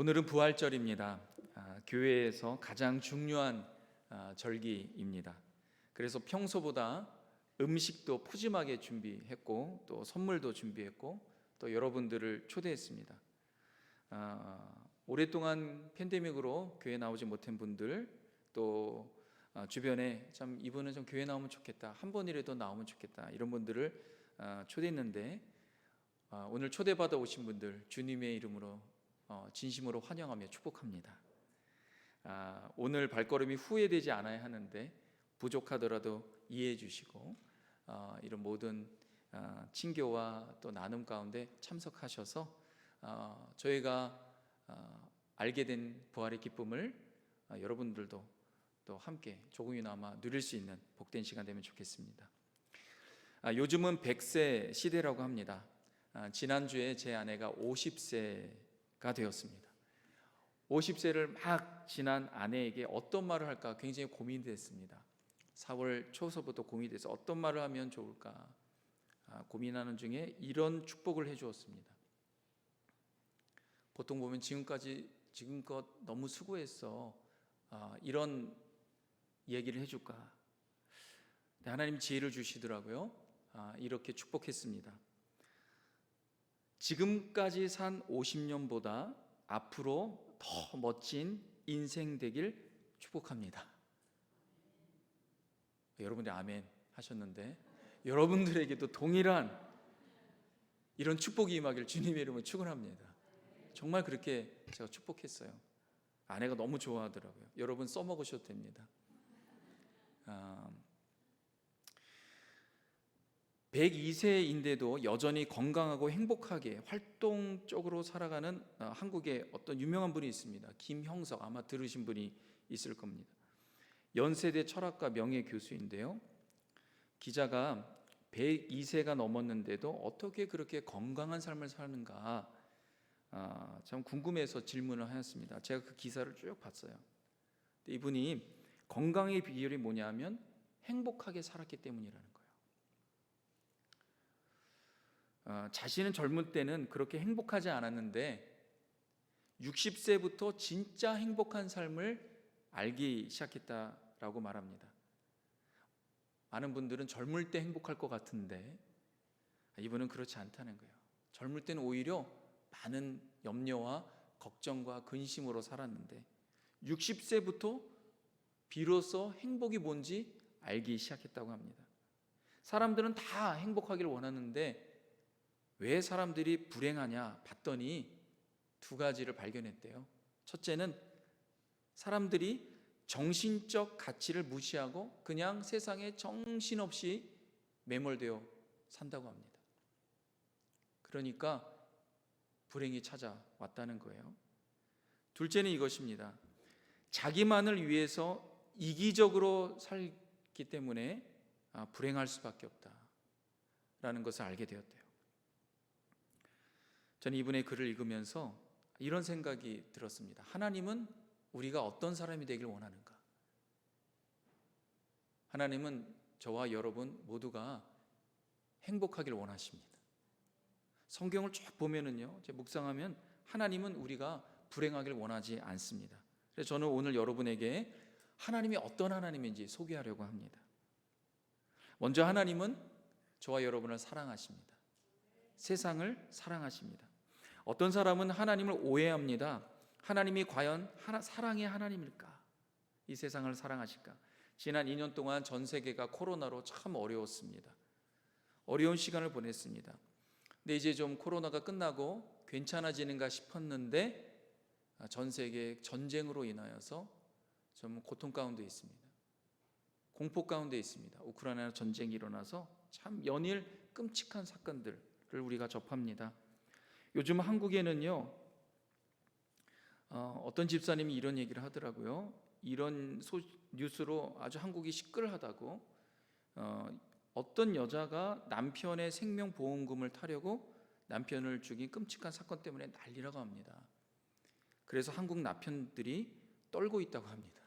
오늘은 부활절입니다. 아, 교회에서 가장 중요한 아, 절기입니다. 그래서 평소보다 음식도 푸짐하게 준비했고 또 선물도 준비했고 또 여러분들을 초대했습니다. 아, 오랫동안 팬데믹으로 교회 나오지 못한 분들 또 아, 주변에 참 이분은 좀 교회 나오면 좋겠다 한 번이라도 나오면 좋겠다 이런 분들을 아, 초대했는데 아, 오늘 초대받아 오신 분들 주님의 이름으로 어, 진심으로 환영하며 축복합니다. 아, 오늘 발걸음이 후회되지 않아야 하는데 부족하더라도 이해해 주시고 어, 이런 모든 아, 친교와 또 나눔 가운데 참석하셔서 어, 저희가 어, 알게 된 부활의 기쁨을 어, 여러분들도 또 함께 조금이나마 누릴 수 있는 복된 시간 되면 좋겠습니다. 아, 요즘은 100세 시대라고 합니다. 아, 지난주에 제 아내가 50세 가 되었습니다. 50세를 막 지난 아내에게 어떤 말을 할까 굉장히 고민됐습니다. 4월 초서부터 고민돼서 어떤 말을 하면 좋을까 아, 고민하는 중에 이런 축복을 해 주었습니다. 보통 보면 지금까지 지금껏 너무 수고했어 아, 이런 얘기를 해 줄까? 근데 하나님 지혜를 주시더라고요. 아, 이렇게 축복했습니다. 지금까지 산 50년보다 앞으로 더 멋진 인생 되길 축복합니다. 여러분들 아멘 하셨는데 여러분들에게도 동일한 이런 축복이 임하길 주님의 이름으로 축원합니다. 정말 그렇게 제가 축복했어요. 아내가 너무 좋아하더라고요. 여러분 써먹으셔도 됩니다. 아, 102세인데도 여전히 건강하고 행복하게 활동적으로 살아가는 어, 한국의 어떤 유명한 분이 있습니다. 김형석 아마 들으신 분이 있을 겁니다. 연세대 철학과 명예 교수인데요. 기자가 102세가 넘었는데도 어떻게 그렇게 건강한 삶을 사는가 아, 참 궁금해서 질문을 하였습니다. 제가 그 기사를 쭉 봤어요. 이분이 건강의 비결이 뭐냐면 행복하게 살았기 때문이라는 거예요. 어, 자신은 젊은 때는 그렇게 행복하지 않았는데 60세부터 진짜 행복한 삶을 알기 시작했다라고 말합니다. 많은 분들은 젊을 때 행복할 것 같은데 이분은 그렇지 않다는 거예요. 젊을 때는 오히려 많은 염려와 걱정과 근심으로 살았는데 60세부터 비로소 행복이 뭔지 알기 시작했다고 합니다. 사람들은 다 행복하기를 원하는데 왜 사람들이 불행하냐 봤더니 두 가지를 발견했대요. 첫째는 사람들이 정신적 가치를 무시하고 그냥 세상에 정신없이 매몰되어 산다고 합니다. 그러니까 불행이 찾아왔다는 거예요. 둘째는 이것입니다. 자기만을 위해서 이기적으로 살기 때문에 아, 불행할 수밖에 없다라는 것을 알게 되었대요. 저는 이분의 글을 읽으면서 이런 생각이 들었습니다. 하나님은 우리가 어떤 사람이 되길 원하는가? 하나님은 저와 여러분 모두가 행복하길 원하십니다. 성경을 쭉 보면은요, 제 묵상하면 하나님은 우리가 불행하길 원하지 않습니다. 그래서 저는 오늘 여러분에게 하나님이 어떤 하나님인지 소개하려고 합니다. 먼저 하나님은 저와 여러분을 사랑하십니다. 세상을 사랑하십니다. 어떤 사람은 하나님을 오해합니다. 하나님이 과연 하나, 사랑의 하나님일까? 이 세상을 사랑하실까? 지난 2년 동안 전 세계가 코로나로 참 어려웠습니다. 어려운 시간을 보냈습니다. 근데 이제 좀 코로나가 끝나고 괜찮아지는가 싶었는데 전 세계 전쟁으로 인하여서 좀 고통 가운데 있습니다. 공포 가운데 있습니다. 우크라이나 전쟁이 일어나서 참 연일 끔찍한 사건들을 우리가 접합니다. 요즘 한국에는요 어, 어떤 집사님이 이런 얘기를 하더라고요. 이런 소, 뉴스로 아주 한국이 시끌하다고 어, 어떤 여자가 남편의 생명보험금을 타려고 남편을 죽인 끔찍한 사건 때문에 난리라고 합니다. 그래서 한국 남편들이 떨고 있다고 합니다.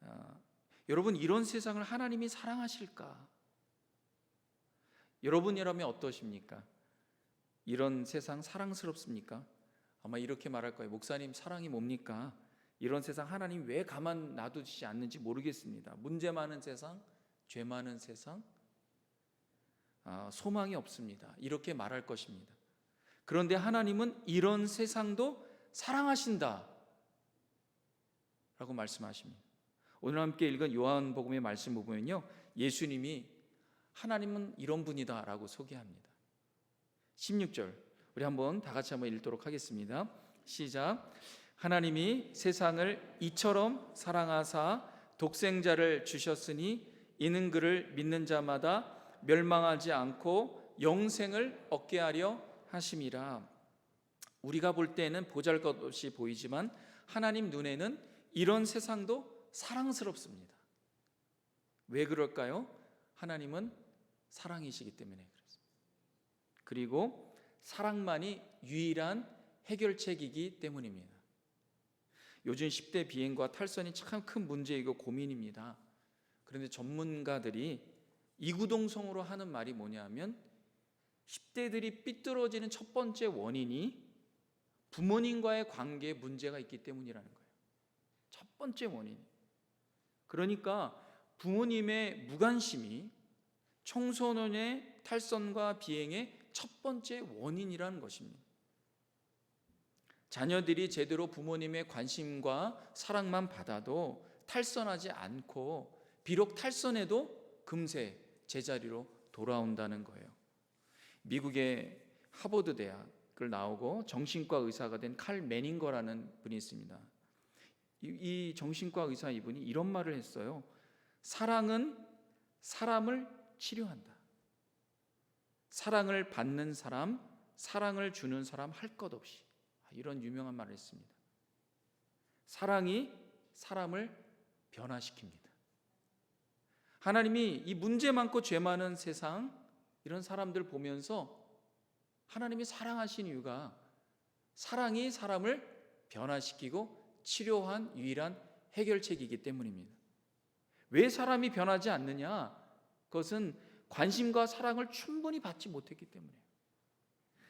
아, 여러분 이런 세상을 하나님이 사랑하실까? 여러분이라면 어떠십니까? 이런 세상 사랑스럽습니까? 아마 이렇게 말할 거예요. 목사님 사랑이 뭡니까? 이런 세상 하나님 왜 가만 놔두지 않는지 모르겠습니다. 문제 많은 세상, 죄 많은 세상, 아, 소망이 없습니다. 이렇게 말할 것입니다. 그런데 하나님은 이런 세상도 사랑하신다. 라고 말씀하십니다. 오늘 함께 읽은 요한복음의 말씀을 보면요. 예수님이 하나님은 이런 분이다 라고 소개합니다. 16절. 우리 한번 다 같이 한번 읽도록 하겠습니다. 시작. 하나님이 세상을 이처럼 사랑하사 독생자를 주셨으니 이는 그를 믿는 자마다 멸망하지 않고 영생을 얻게 하려 하심이라. 우리가 볼 때는 보잘 것 없이 보이지만 하나님 눈에는 이런 세상도 사랑스럽습니다. 왜 그럴까요? 하나님은 사랑이시기 때문에 그리고 사랑만이 유일한 해결책이기 때문입니다. 요즘 10대 비행과 탈선이 참 큰 문제이고 고민입니다. 그런데 전문가들이 이구동성으로 하는 말이 뭐냐면 10대들이 삐뚤어지는 첫 번째 원인이 부모님과의 관계에 문제가 있기 때문이라는 거예요. 첫 번째 원인. 그러니까 부모님의 무관심이 청소년의 탈선과 비행의 첫 번째 원인이라는 것입니다. 자녀들이 제대로 부모님의 관심과 사랑만 받아도 탈선하지 않고 비록 탈선해도 금세 제자리로 돌아온다는 거예요. 미국의 하버드 대학을 나오고 정신과 의사가 된 칼 매닝거라는 분이 있습니다. 이, 이 정신과 의사 이분이 이런 말을 했어요. 사랑은 사람을 치료한다. 사랑을 받는 사람, 사랑을 주는 사람 할 것 없이 이런 유명한 말을 했습니다. 사랑이 사람을 변화시킵니다. 하나님이 이 문제 많고 죄 많은 세상 이런 사람들 보면서 하나님이 사랑하신 이유가 사랑이 사람을 변화시키고 치료한 유일한 해결책이기 때문입니다. 왜 사람이 변하지 않느냐? 그것은 관심과 사랑을 충분히 받지 못했기 때문이에요.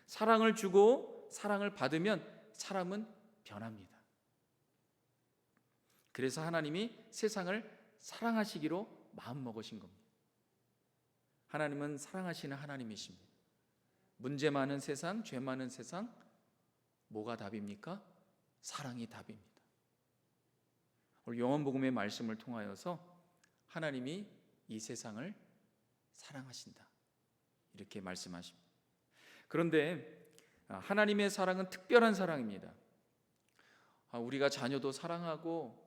사랑을 주고 사랑을 받으면 사람은 변합니다. 그래서 하나님이 세상을 사랑하시기로 마음 먹으신 겁니다. 하나님은 사랑하시는 하나님이십니다. 문제 많은 세상, 죄 많은 세상, 뭐가 답입니까? 사랑이 답입니다. 오늘 요한복음의 말씀을 통하여서 하나님이 이 세상을 사랑하신다. 이렇게 말씀하십니다. 그런데 하나님의 사랑은 특별한 사랑입니다. 아, 우리가 자녀도 사랑하고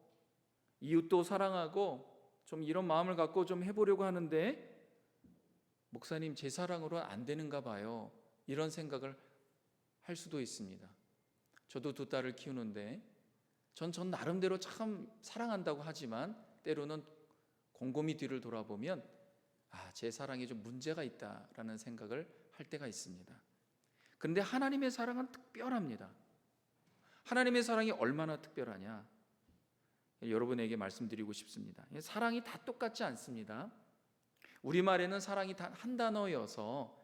이웃도 사랑하고 좀 이런 마음을 갖고 좀 해보려고 하는데 목사님 제 사랑으로 안 되는가 봐요. 이런 생각을 할 수도 있습니다. 저도 두 딸을 키우는데 전, 전 나름대로 참 사랑한다고 하지만 때로는 곰곰이 뒤를 돌아보면 아, 제 사랑에 좀 문제가 있다라는 생각을 할 때가 있습니다. 그런데 하나님의 사랑은 특별합니다. 하나님의 사랑이 얼마나 특별하냐? 여러분에게 말씀드리고 싶습니다. 사랑이 다 똑같지 않습니다. 우리말에는 사랑이 단한 단어여서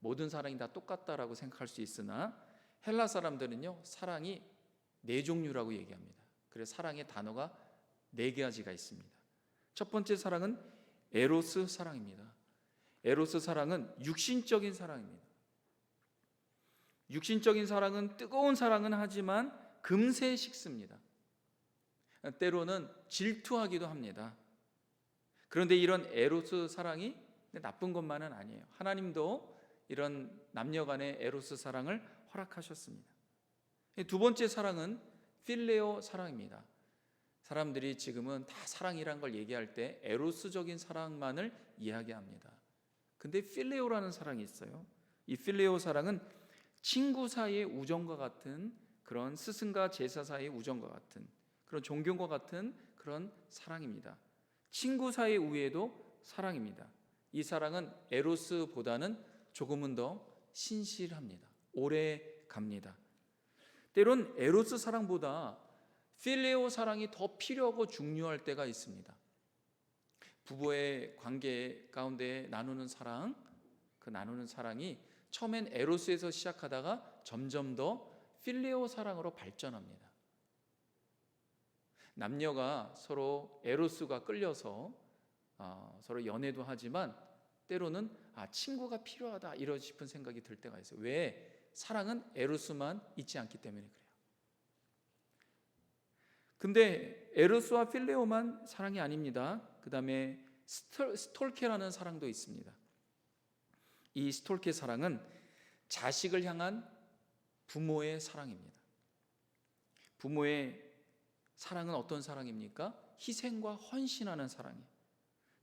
모든 사랑이 다 똑같다라고 생각할 수 있으나 헬라 사람들은요 사랑이 네 종류라고 얘기합니다. 그래서 사랑의 단어가 네 가지가 있습니다. 첫 번째 사랑은 에로스 사랑입니다. 에로스 사랑은 육신적인 사랑입니다. 육신적인 사랑은 뜨거운 사랑은 하지만 금세 식습니다. 때로는 질투하기도 합니다. 그런데 이런 에로스 사랑이 나쁜 것만은 아니에요. 하나님도 이런 남녀 간의 에로스 사랑을 허락하셨습니다. 두 번째 사랑은 필레오 사랑입니다. 사람들이 지금은 다 사랑이란 걸 얘기할 때 에로스적인 사랑만을 이야기합니다. 근데 필레오라는 사랑이 있어요. 이 필레오 사랑은 친구 사이의 우정과 같은 그런 스승과 제사 사이의 우정과 같은 그런 존경과 같은 그런 사랑입니다. 친구 사이 우애도 사랑입니다. 이 사랑은 에로스보다는 조금은 더 신실합니다. 오래 갑니다. 때론 에로스 사랑보다 필레오 사랑이 더 필요하고 중요할 때가 있습니다. 부부의 관계 가운데 나누는 사랑, 그 나누는 사랑이 처음엔 에로스에서 시작하다가 점점 더 필레오 사랑으로 발전합니다. 남녀가 서로 에로스가 끌려서 어, 서로 연애도 하지만 때로는 아 친구가 필요하다 이런 싶은 생각이 들 때가 있어요. 왜 사랑은 에로스만 있지 않기 때문에 그래요. 근데 에로스와 필레오만 사랑이 아닙니다. 그 다음에 스톨케라는 사랑도 있습니다. 이 스톨케 사랑은 자식을 향한 부모의 사랑입니다. 부모의 사랑은 어떤 사랑입니까? 희생과 헌신하는 사랑이에요.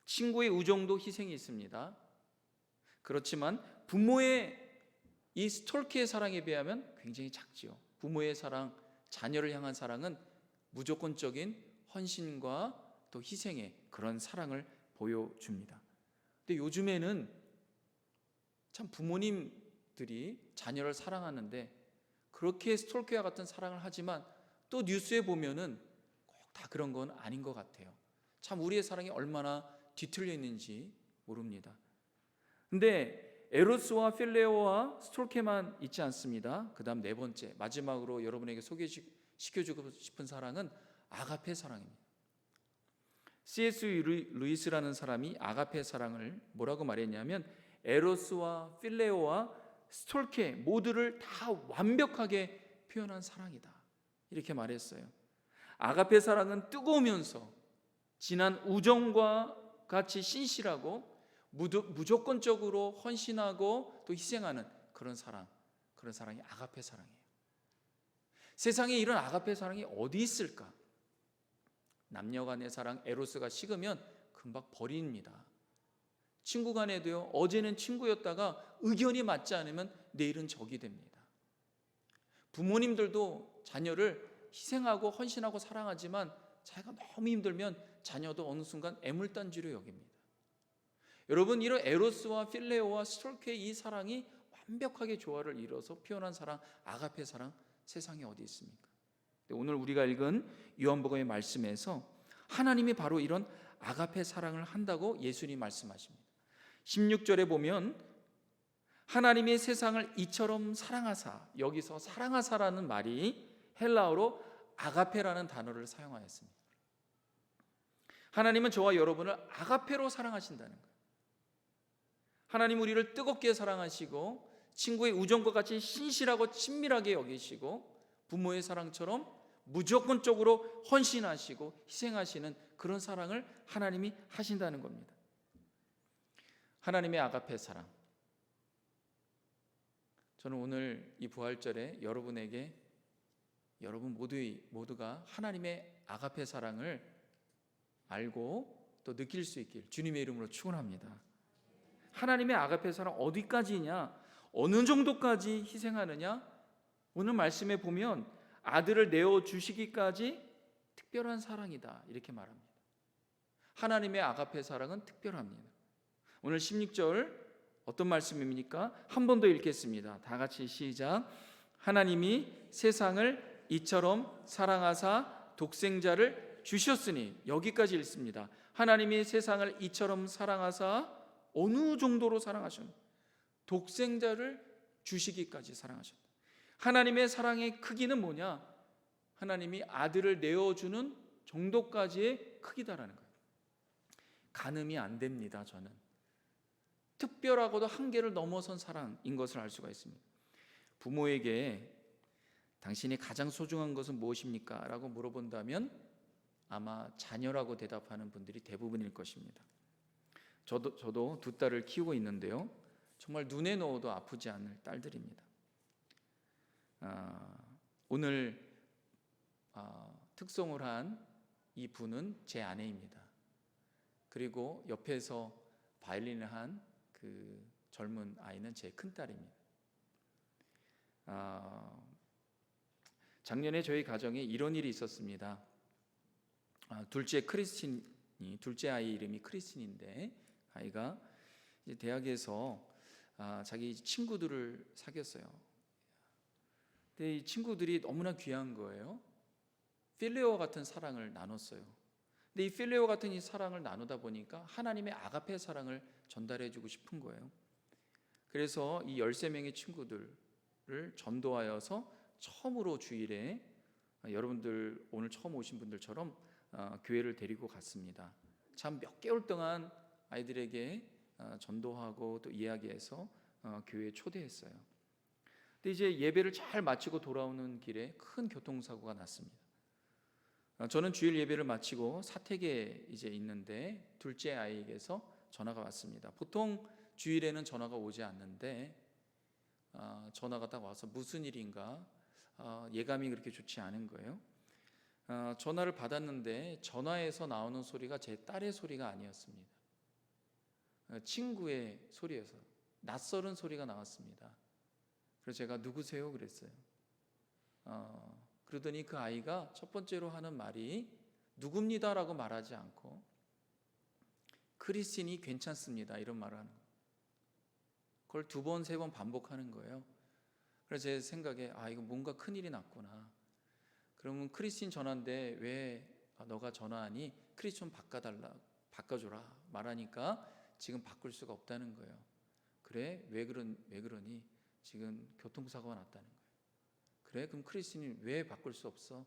친구의 우정도 희생이 있습니다. 그렇지만 부모의 이 스톨케의 사랑에 비하면 굉장히 작지요. 부모의 사랑, 자녀를 향한 사랑은 무조건적인 헌신과 또 희생의 그런 사랑을 보여줍니다. 근데 요즘에는 참 부모님들이 자녀를 사랑하는데 그렇게 스톨케와 같은 사랑을 하지만 또 뉴스에 보면은 꼭 다 그런 건 아닌 것 같아요. 참 우리의 사랑이 얼마나 뒤틀려 있는지 모릅니다. 근데 에로스와 필레오와 스톨케만 있지 않습니다. 그 다음 네 번째 마지막으로 여러분에게 소개시 켜주고 싶은 사랑은 아가페 사랑입니다. C.S. 루이스라는 사람이 아가페 사랑을 뭐라고 말했냐면 에로스와 필레오와 스톨케 모두를 다 완벽하게 표현한 사랑이다. 이렇게 말했어요. 아가페 사랑은 뜨거우면서 진한 우정과 같이 신실하고 무조건적으로 헌신하고 또 희생하는 그런 사랑, 그런 사랑이 아가페 사랑이에요. 세상에 이런 아가페 사랑이 어디 있을까? 남녀 간의 사랑 에로스가 식으면 금방 버립니다. 친구 간에도요. 어제는 친구였다가 의견이 맞지 않으면 내일은 적이 됩니다. 부모님들도 자녀를 희생하고 헌신하고 사랑하지만 자기가 너무 힘들면 자녀도 어느 순간 애물단지로 여깁니다. 여러분 이런 에로스와 필레오와 스톨케의 이 사랑이 완벽하게 조화를 이뤄서 표현한 사랑 아가페 사랑 세상에 어디 있습니까? 오늘 우리가 읽은 요한복음의 말씀에서 하나님이 바로 이런 아가페 사랑을 한다고 예수님 말씀하십니다. 16절에 보면 하나님의 세상을 이처럼 사랑하사 여기서 사랑하사라는 말이 헬라어로 아가페라는 단어를 사용하였습니다. 하나님은 저와 여러분을 아가페로 사랑하신다는 거예요. 하나님 우리를 뜨겁게 사랑하시고 친구의 우정과 같이 신실하고 친밀하게 여기시고 부모의 사랑처럼 무조건적으로 헌신하시고 희생하시는 그런 사랑을 하나님이 하신다는 겁니다. 하나님의 아가페 사랑. 저는 오늘 이 부활절에 여러분에게 여러분 모두 모두가 하나님의 아가페 사랑을 알고 또 느낄 수 있길 주님의 이름으로 축원합니다. 하나님의 아가페 사랑 어디까지냐? 어느 정도까지 희생하느냐? 오늘 말씀에 보면 아들을 내어 주시기까지 특별한 사랑이다. 이렇게 말합니다. 하나님의 아가페 사랑은 특별합니다. 오늘 16절 어떤 말씀입니까? 한 번 더 읽겠습니다. 다 같이 시작. 하나님이 세상을 이처럼 사랑하사 독생자를 주셨으니 여기까지 읽습니다. 하나님이 세상을 이처럼 사랑하사 어느 정도로 사랑하셨 독생자를 주시기까지 사랑하셨다. 하나님의 사랑의 크기는 뭐냐? 하나님이 아들을 내어주는 정도까지의 크기다라는 거예요. 가늠이 안 됩니다, 저는. 특별하고도 한계를 넘어선 사랑인 것을 알 수가 있습니다. 부모에게 당신이 가장 소중한 것은 무엇입니까? 라고 물어본다면 아마 자녀라고 대답하는 분들이 대부분일 것입니다. 저도, 저도 두 딸을 키우고 있는데요. 정말 눈에 넣어도 아프지 않을 딸들입니다. 아, 오늘 아, 특송을 한 이 분은 제 아내입니다. 그리고 옆에서 바이올린을 한 그 젊은 아이는 제 큰 딸입니다. 아, 작년에 저희 가정에 이런 일이 있었습니다. 아, 둘째 크리스틴이 둘째 아이 이름이 크리스틴인데 아이가 대학에서 아, 자기 친구들을 사귀었어요. 근데 이 친구들이 너무나 귀한 거예요. 필레오 같은 사랑을 나눴어요. 근데 이 필레오 같은 이 사랑을 나누다 보니까 하나님의 아가페 사랑을 전달해 주고 싶은 거예요. 그래서 이 13명의 친구들을 전도하여서 처음으로 주일에 어, 여러분들 오늘 처음 오신 분들처럼 어, 교회를 데리고 갔습니다. 참 몇 개월 동안 아이들에게 어, 전도하고 또 이야기해서 어, 교회에 초대했어요. 근데 이제 예배를 잘 마치고 돌아오는 길에 큰 교통사고가 났습니다. 어, 저는 주일 예배를 마치고 사택에 이제 있는데 둘째 아이에게서 전화가 왔습니다. 보통 주일에는 전화가 오지 않는데 어, 전화가 딱 와서 무슨 일인가 어, 예감이 그렇게 좋지 않은 거예요. 어, 전화를 받았는데 전화에서 나오는 소리가 제 딸의 소리가 아니었습니다. 어, 친구의 소리에서 낯설은 소리가 나왔습니다. 그래서 제가 누구세요? 그랬어요. 어, 그러더니 그 아이가 첫 번째로 하는 말이 누굽니다라고 말하지 않고 크리스틴이 괜찮습니다 이런 말을 하는 거예요. 그걸 두 번 세 번 반복하는 거예요. 그래서 제 생각에 아 이거 뭔가 큰 일이 났구나. 그러면 크리스틴 전화인데 왜 너가 전화하니 크리스틴 바꿔달라 바꿔줘라 말하니까 지금 바꿀 수가 없다는 거예요. 그래 왜 그런 왜 그러니 지금 교통사고가 났다는 거예요. 그래 그럼 크리스틴이 왜 바꿀 수 없어?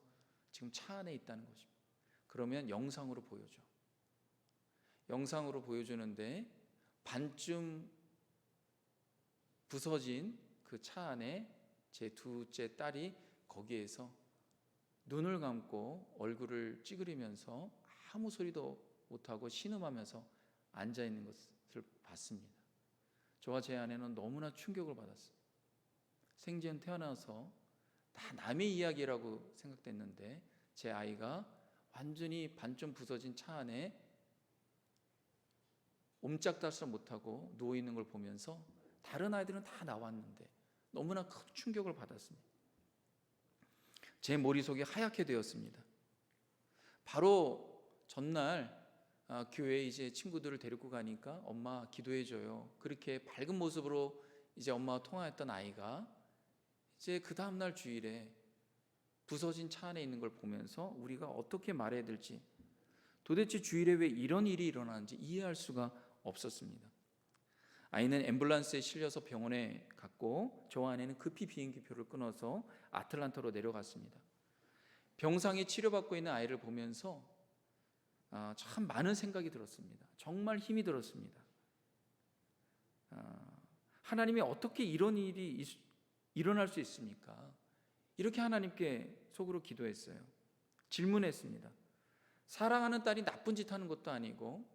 지금 차 안에 있다는 것입니다. 그러면 영상으로 보여줘. 영상으로 보여주는데 반쯤 부서진 그 차 안에 제 둘째 딸이 거기에서 눈을 감고 얼굴을 찌그리면서 아무 소리도 못하고 신음하면서 앉아 있는 것을 봤습니다. 저와 제 아내는 너무나 충격을 받았어요. 생전 태어나서 다 남의 이야기라고 생각됐는데 제 아이가 완전히 반쯤 부서진 차 안에 옴짝달싹 못하고 누워 있는 걸 보면서 다른 아이들은 다 나왔는데 너무나 큰 충격을 받았습니다. 제 머릿속이 하얗게 되었습니다. 바로 전날 아, 교회에 이제 친구들을 데리고 가니까 엄마 기도해 줘요. 그렇게 밝은 모습으로 이제 엄마와 통화했던 아이가 이제 그 다음 날 주일에 부서진 차 안에 있는 걸 보면서 우리가 어떻게 말해야 될지 도대체 주일에 왜 이런 일이 일어나는지 이해할 수가 없었습니다. 아이는 앰뷸런스에 실려서 병원에 갔고 저 아내는 급히 비행기표를 끊어서 아틀란타로 내려갔습니다. 병상에 치료받고 있는 아이를 보면서 아, 참 많은 생각이 들었습니다. 정말 힘이 들었습니다. 아, 하나님이 어떻게 이런 일이 있- 일어날 수 있습니까? 이렇게 하나님께 속으로 기도했어요. 질문했습니다. 사랑하는 딸이 나쁜 짓 하는 것도 아니고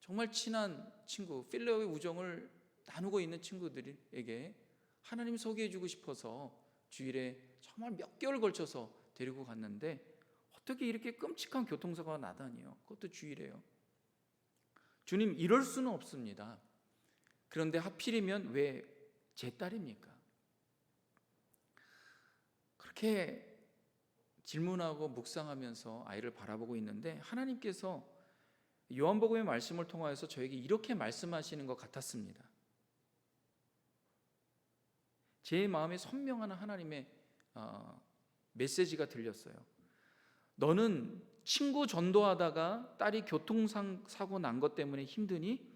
정말 친한 친구, 필레오의 우정을 나누고 있는 친구들에게 하나님 소개해 주고 싶어서 주일에 정말 몇 개월 걸쳐서 데리고 갔는데 어떻게 이렇게 끔찍한 교통사고가 나다니요? 그것도 주일에요. 주님 이럴 수는 없습니다. 그런데 하필이면 왜 제 딸입니까? 그렇게 질문하고 묵상하면서 아이를 바라보고 있는데 하나님께서 요한복음의 말씀을 통하여서 저에게 이렇게 말씀하시는 것 같았습니다. 제 마음에 선명한 하나님의 어, 메시지가 들렸어요. 너는 친구 전도하다가 딸이 교통사고 난 것 때문에 힘드니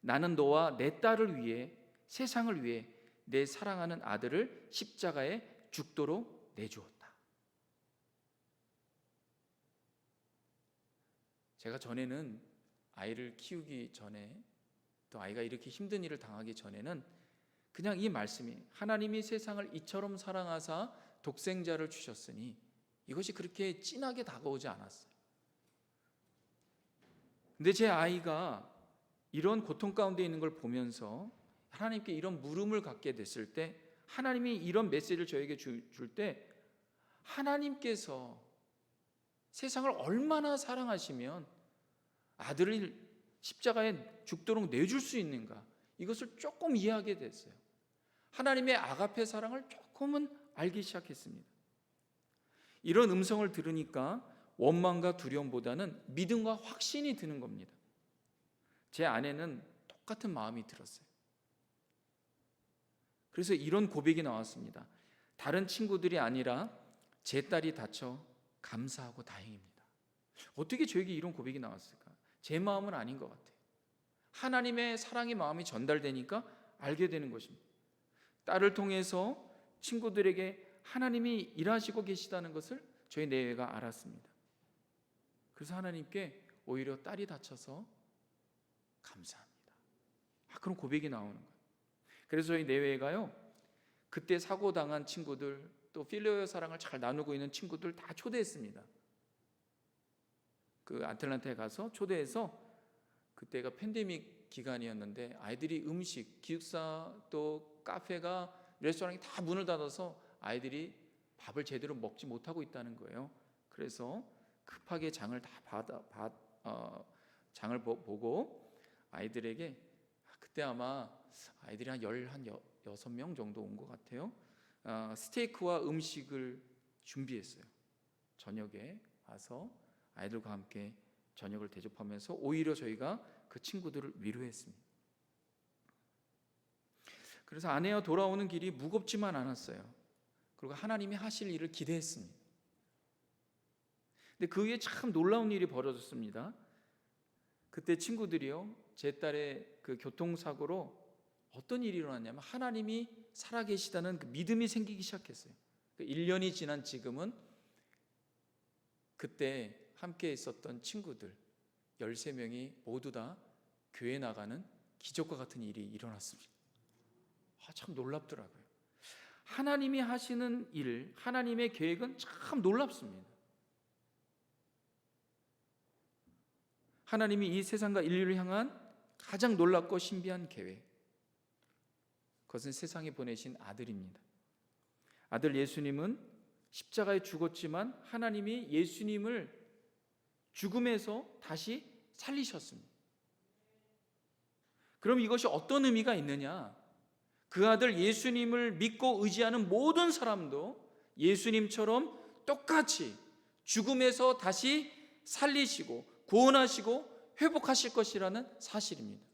나는 너와 내 딸을 위해 세상을 위해 내 사랑하는 아들을 십자가에 죽도록 내주었다. 제가 전에는 아이를 키우기 전에 또 아이가 이렇게 힘든 일을 당하기 전에는 그냥 이 말씀이 하나님이 세상을 이처럼 사랑하사 독생자를 주셨으니 이것이 그렇게 진하게 다가오지 않았어요. 근데 제 아이가 이런 고통 가운데 있는 걸 보면서 하나님께 이런 물음을 갖게 됐을 때 하나님이 이런 메시지를 저에게 줄 때 하나님께서 세상을 얼마나 사랑하시면 아들을 십자가에 죽도록 내줄 수 있는가 이것을 조금 이해하게 됐어요. 하나님의 아가페 사랑을 조금은 알기 시작했습니다. 이런 음성을 들으니까 원망과 두려움보다는 믿음과 확신이 드는 겁니다. 제 아내는 똑같은 마음이 들었어요. 그래서 이런 고백이 나왔습니다. 다른 친구들이 아니라 제 딸이 다쳐 감사하고 다행입니다. 어떻게 저에게 이런 고백이 나왔을까? 제 마음은 아닌 것 같아요. 하나님의 사랑의 마음이 전달되니까 알게 되는 것입니다. 딸을 통해서 친구들에게 하나님이 일하시고 계시다는 것을 저희 내외가 알았습니다. 그래서 하나님께 오히려 딸이 다쳐서 감사합니다. 아, 그런 고백이 나오는 거예요. 그래서 저희 내외가요. 그때 사고 당한 친구들 또 필리오의 사랑을 잘 나누고 있는 친구들 다 초대했습니다. 그 아틀란타에 가서 초대해서 그때가 팬데믹 기간이었는데 아이들이 음식, 기숙사 또 카페가 레스토랑이 다 문을 닫아서 아이들이 밥을 제대로 먹지 못하고 있다는 거예요. 그래서 급하게 장을 다 받아 받, 어, 장을 보, 보고 아이들에게 아, 그때 아마 아이들이 한열한 여섯 명 정도 온 것 같아요. 어, 스테이크와 음식을 준비했어요. 저녁에 와서 아이들과 함께 저녁을 대접하면서 오히려 저희가 그 친구들을 위로했습니다. 그래서 아내와 돌아오는 길이 무겁지만 않았어요. 그리고 하나님이 하실 일을 기대했습니다. 근데 그 위에 참 놀라운 일이 벌어졌습니다. 그때 친구들이요, 제 딸의 그 교통사고로 어떤 일이 일어났냐면 하나님이 살아계시다는 그 믿음이 생기기 시작했어요. 그 1년이 지난 지금은 그때 함께 있었던 친구들 13명이 모두 다 교회 나가는 기적과 같은 일이 일어났습니다. 아, 참 놀랍더라고요. 하나님이 하시는 일, 하나님의 계획은 참 놀랍습니다. 하나님이 이 세상과 인류를 향한 가장 놀랍고 신비한 계획. 그것은 세상에 보내신 아들입니다. 아들 예수님은 십자가에 죽었지만 하나님이 예수님을 죽음에서 다시 살리셨습니다. 그럼 이것이 어떤 의미가 있느냐? 그 아들 예수님을 믿고 의지하는 모든 사람도 예수님처럼 똑같이 죽음에서 다시 살리시고 구원하시고 회복하실 것이라는 사실입니다.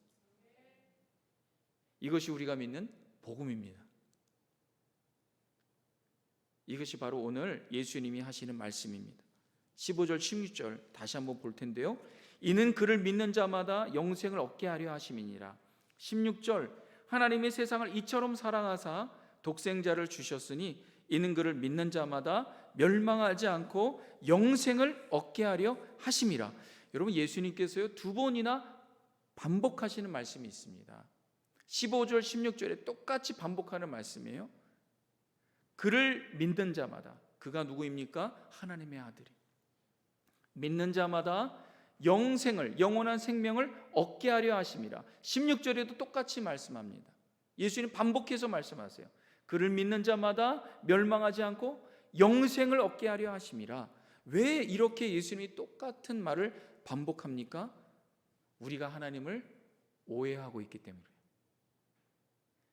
이것이 우리가 믿는 복음입니다. 이것이 바로 오늘 예수님이 하시는 말씀입니다. 15절 16절 다시 한번 볼 텐데요. 이는 그를 믿는 자마다 영생을 얻게 하려 하심이니라. 16절 하나님의 세상을 이처럼 사랑하사 독생자를 주셨으니 이는 그를 믿는 자마다 멸망하지 않고 영생을 얻게 하려 하심이라. 여러분 예수님께서요 두 번이나 반복하시는 말씀이 있습니다. 15절 16절에 똑같이 반복하는 말씀이에요. 그를 믿는 자마다 그가 누구입니까? 하나님의 아들이. 믿는 자마다 영생을 영원한 생명을 얻게 하려 하심이라. 16절에도 똑같이 말씀합니다. 예수님 반복해서 말씀하세요. 그를 믿는 자마다 멸망하지 않고 영생을 얻게 하려 하심이라. 왜 이렇게 예수님이 똑같은 말을 반복합니까? 우리가 하나님을 오해하고 있기 때문에.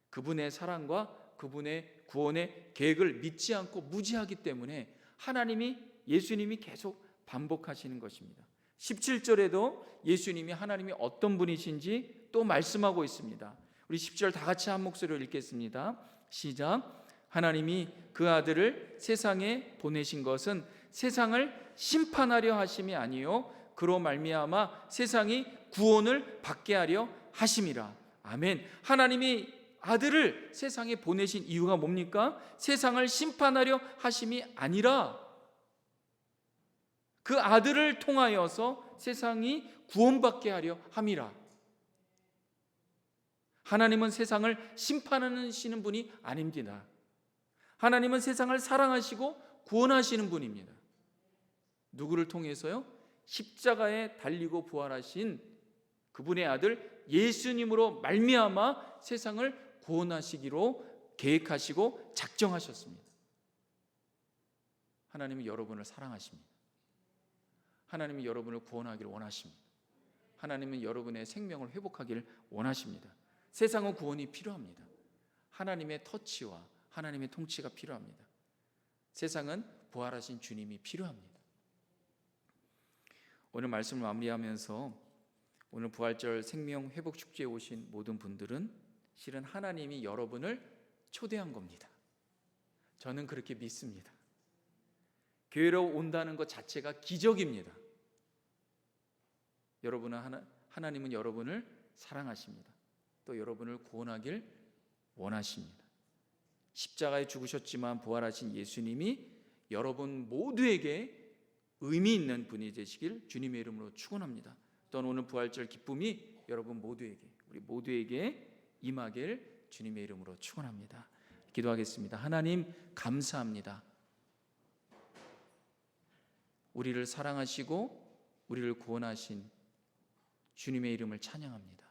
그분의 사랑과 그분의 구원의 계획을 믿지 않고 무지하기 때문에 하나님이 예수님이 계속 반복하시는 것입니다. 17절에도 예수님이 하나님이 어떤 분이신지 또 말씀하고 있습니다. 우리 10절 다 같이 한 목소리로 읽겠습니다. 시작. 하나님이 그 아들을 세상에 보내신 것은 세상을 심판하려 하심이 아니요 그로 말미암아 세상이 구원을 받게 하려 하심이라. 아멘. 하나님이 아들을 세상에 보내신 이유가 뭡니까? 세상을 심판하려 하심이 아니라 그 아들을 통하여서 세상이 구원받게 하려 함이라. 하나님은 세상을 심판하시는 분이 아닙니다. 하나님은 세상을 사랑하시고 구원하시는 분입니다. 누구를 통해서요? 십자가에 달리고 부활하신 그분의 아들 예수님으로 말미암아 세상을 구원하시기로 계획하시고 작정하셨습니다. 하나님은 여러분을 사랑하십니다. 하나님은 여러분을 구원하기를 원하십니다. 하나님은 여러분의 생명을 회복하기를 원하십니다. 세상은 구원이 필요합니다. 하나님의 터치와 하나님의 통치가 필요합니다. 세상은 부활하신 주님이 필요합니다. 오늘 말씀을 마무리하면서 오늘 부활절 생명 회복 축제에 오신 모든 분들은 실은 하나님이 여러분을 초대한 겁니다. 저는 그렇게 믿습니다. 교회로 온다는 것 자체가 기적입니다. 여러분은 하나, 하나님은 여러분을 사랑하십니다. 또 여러분을 구원하길 원하십니다. 십자가에 죽으셨지만 부활하신 예수님이 여러분 모두에게 의미 있는 분이 되시길 주님의 이름으로 축원합니다. 또한 오늘 부활절 기쁨이 여러분 모두에게 우리 모두에게 임하길 주님의 이름으로 축원합니다. 기도하겠습니다. 하나님 감사합니다. 우리를 사랑하시고 우리를 구원하신 주님의 이름을 찬양합니다.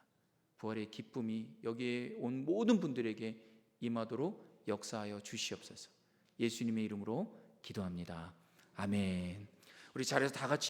부활의 기쁨이 여기에 온 모든 분들에게 임하도록 역사하여 주시옵소서. 예수님의 이름으로 기도합니다. 아멘. 우리 자리에서 다 같이